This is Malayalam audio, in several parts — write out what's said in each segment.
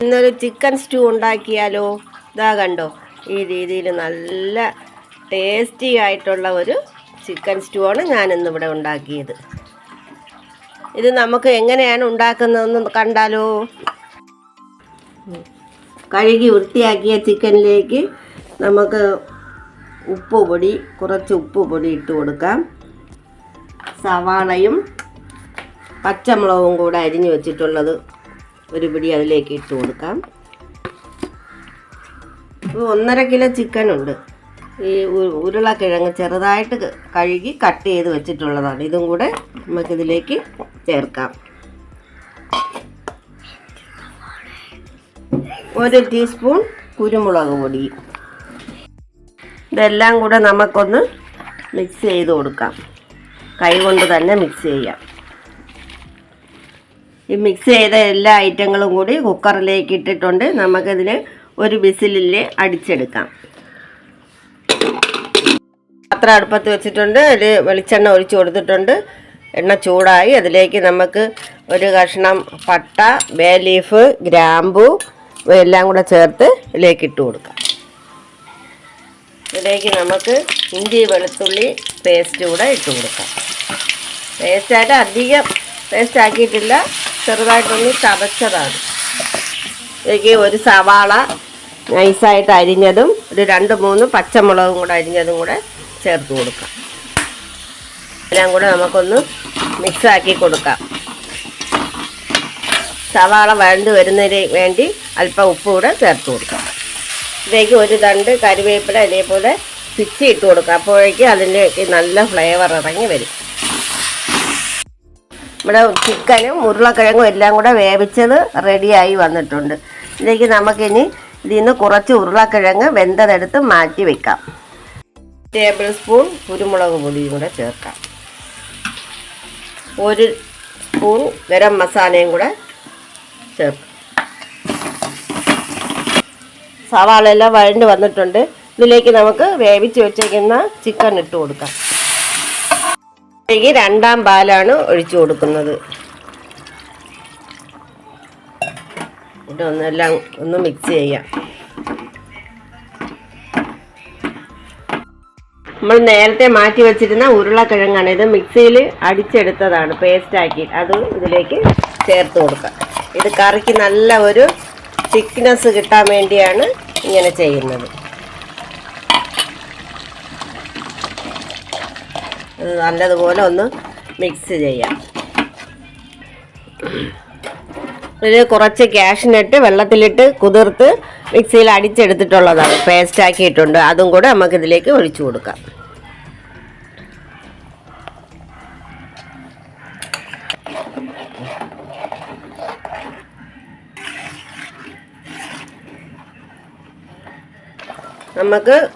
ഇന്നൊരു ചിക്കൻ സ്റ്റൂ ഉണ്ടാക്കിയാലോ? ഇതാ കണ്ടോ? ഈ രീതിയിൽ നല്ല ടേസ്റ്റി ആയിട്ടുള്ള ഒരു ചിക്കൻ സ്റ്റൂ ആണ് ഞാൻ ഇന്നിവിടെ ഉണ്ടാക്കിയത്. ഇത് നമുക്ക് എങ്ങനെയാണ് ഉണ്ടാക്കുന്നതെന്ന് കണ്ടാലോ. കഴുകി വൃത്തിയാക്കിയ ചിക്കനിലേക്ക് നമുക്ക് ഉപ്പ് പൊടി കുറച്ച് ഉപ്പ് പൊടി ഇട്ട് കൊടുക്കാം. സവാളയും പച്ചമുളകും കൂടെ അരിഞ്ഞു വെച്ചിട്ടുള്ളത് ഒരു പിടി അതിലേക്ക് ഇട്ട് കൊടുക്കാം. ഇപ്പോൾ ഒന്നര കിലോ ചിക്കൻ ഉണ്ട്. ഈ ഉരുളക്കിഴങ്ങ് ചെറുതായിട്ട് കഴുകി കട്ട് ചെയ്ത് വെച്ചിട്ടുള്ളതാണ്. ഇതും കൂടെ നമുക്കിതിലേക്ക് ചേർക്കാം. ഒരു ടീസ്പൂൺ കുരുമുളക് പൊടി. ഇതെല്ലാം കൂടെ നമുക്കൊന്ന് മിക്സ് ചെയ്ത് കൊടുക്കാം. കൈ കൊണ്ട് തന്നെ മിക്സ് ചെയ്യാം. ഈ മിക്സ് ചെയ്ത എല്ലാ ഐറ്റങ്ങളും കൂടി കുക്കറിലേക്ക് ഇട്ടിട്ടുണ്ട്. നമുക്കതിൽ ഒരു വിസിലിൽ അടിച്ചെടുക്കാം. പാത്രം അടുപ്പത്ത് വെച്ചിട്ടുണ്ട്. ഒരു വെളിച്ചെണ്ണ ഒഴിച്ചു കൊടുത്തിട്ടുണ്ട്. എണ്ണ ചൂടായി. അതിലേക്ക് നമുക്ക് ഒരു കഷ്ണം പട്ട ബേ ലീഫ് ഗ്രാമ്പു എല്ലാം കൂടെ ചേർത്ത് ഇതിലേക്ക് ഇട്ട് കൊടുക്കാം. ഇതിലേക്ക് നമുക്ക് ഇഞ്ചി വെളുത്തുള്ളി പേസ്റ്റ് കൂടെ ഇട്ട് കൊടുക്കാം. പേസ്റ്റായിട്ട് അധികം പേസ്റ്റ് ആക്കിയിട്ടില്ല. ചെറുതായിട്ടൊന്ന് ചതച്ചതാണ്. ഇതിലേക്ക് ഒരു സവാള നൈസായിട്ട് അരിഞ്ഞതും ഒരു രണ്ട് മൂന്ന് പച്ചമുളകും കൂടെ അരിഞ്ഞതും കൂടെ ചേർത്ത് കൊടുക്കാം. എല്ലാം കൂടെ നമുക്കൊന്ന് മിക്സാക്കി കൊടുക്കാം. സവാള വഴണ്ട് വരുന്നതിന് വേണ്ടി അല്പം ഉപ്പ് കൂടെ ചേർത്ത് കൊടുക്കാം. ഇതിലേക്ക് ഒരു തണ്ട് കറിവേപ്പില ഇതേപോലെ പിച്ചി ഇട്ട് കൊടുക്കാം. അപ്പോഴേക്കും അതിലേക്ക് നല്ല ഫ്ലേവർ ഇറങ്ങി വരും. ഇവിടെ ചിക്കനും ഉരുളക്കിഴങ്ങും എല്ലാം കൂടെ വേവിച്ചത് റെഡിയായി വന്നിട്ടുണ്ട്. ഇതിലേക്ക് നമുക്കിനി ഇതിൽ നിന്ന് കുറച്ച് ഉരുളക്കിഴങ്ങ് വെന്തതെടുത്ത് മാറ്റി വെക്കാം. ടേബിൾ സ്പൂൺ കുരുമുളക് പൊടിയും കൂടെ ചേർക്കാം. ഒരു സ്പൂൺ ഗരം മസാലയും കൂടെ ചേർക്കാം. സവാള എല്ലാം വഴണ്ട് വന്നിട്ടുണ്ട്. ഇതിലേക്ക് നമുക്ക് വേവിച്ച് വെച്ചേക്കുന്ന ചിക്കൻ ഇട്ട് കൊടുക്കാം. ഇതിലേക്ക് രണ്ടാം പാലാണ് ഒഴിച്ചു കൊടുക്കുന്നത്. ഒന്നെല്ലാം ഒന്ന് മിക്സ് ചെയ്യാം. നമ്മൾ നേരത്തെ മാറ്റി വെച്ചിരുന്ന ഉരുളക്കിഴങ്ങാണ്. ഇത് മിക്സിയിൽ അടിച്ചെടുത്തതാണ് പേസ്റ്റാക്കി അത് ഇതിലേക്ക് ചേർത്ത് കൊടുക്കാം. ഇത് കറിക്ക് നല്ല ഒരു തിക്നെസ് കിട്ടാൻ വേണ്ടിയാണ് ഇങ്ങനെ ചെയ്യുന്നത്. നല്ലതുപോലെ ഒന്ന് മിക്സ് ചെയ്യാം. ഇത് കുറച്ച് ക്യാഷിനിട്ട് വെള്ളത്തിലിട്ട് കുതിർത്ത് മിക്സിയിൽ അടിച്ചെടുത്തിട്ടുള്ളതാണ്. പേസ്റ്റ് ആക്കിയിട്ടുണ്ട്. അതും കൂടെ നമുക്ക് ഇതിലേക്ക് ഒഴിച്ചു കൊടുക്കാം. നമുക്ക്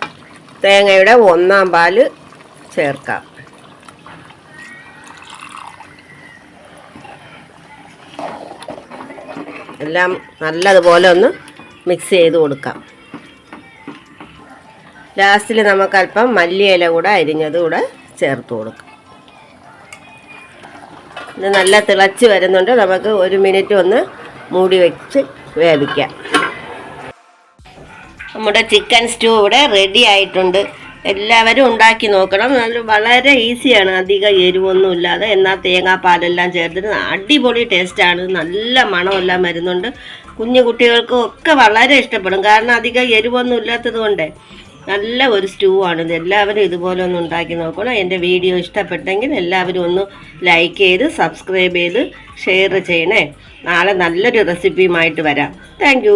തേങ്ങയുടെ ഒന്നാം പാൽ ചേർക്കാം. എല്ലാം നല്ലതുപോലെ ഒന്ന് മിക്സ് ചെയ്ത് കൊടുക്കാം. ലാസ്റ്റിൽ നമുക്ക് അല്പം മല്ലിയില കൂടെ അരിഞ്ഞത് കൂടെ ചേർത്ത് കൊടുക്കാം. ഇത് നല്ല തിളച്ച് വരുന്നുണ്ട്. നമുക്ക് ഒരു മിനിറ്റ് ഒന്ന് മൂടി വെച്ച് വേവിക്കാം. നമ്മുടെ ചിക്കൻ സ്റ്റൂ ഇവിടെ റെഡി ആയിട്ടുണ്ട്. എല്ലാവരും ഉണ്ടാക്കി നോക്കണം. വളരെ ഈസിയാണ്. അധികം എരിവൊന്നും ഇല്ലാതെ എന്നാൽ തേങ്ങാപ്പാലെല്ലാം ചേർത്തിട്ട് അടിപൊളി ടേസ്റ്റാണ് നല്ല മണമെല്ലാം വരുന്നുണ്ട്. കുഞ്ഞു കുട്ടികൾക്കും ഒക്കെ വളരെ ഇഷ്ടപ്പെടും. കാരണം അധികം എരിവൊന്നും ഇല്ലാത്തത് കൊണ്ട് നല്ല ഒരു സ്റ്റൂ ആണ്. ഇത് എല്ലാവരും ഇതുപോലെ ഒന്ന് ഉണ്ടാക്കി നോക്കണം. എന്റെ വീഡിയോ ഇഷ്ടപ്പെട്ടെങ്കിൽ എല്ലാവരും ഒന്ന് ലൈക്ക് ചെയ്ത് സബ്സ്ക്രൈബ് ചെയ്ത് ഷെയർ ചെയ്യണേ. നാളെ നല്ലൊരു റെസിപ്പിയുമായിട്ട് വരാം. താങ്ക്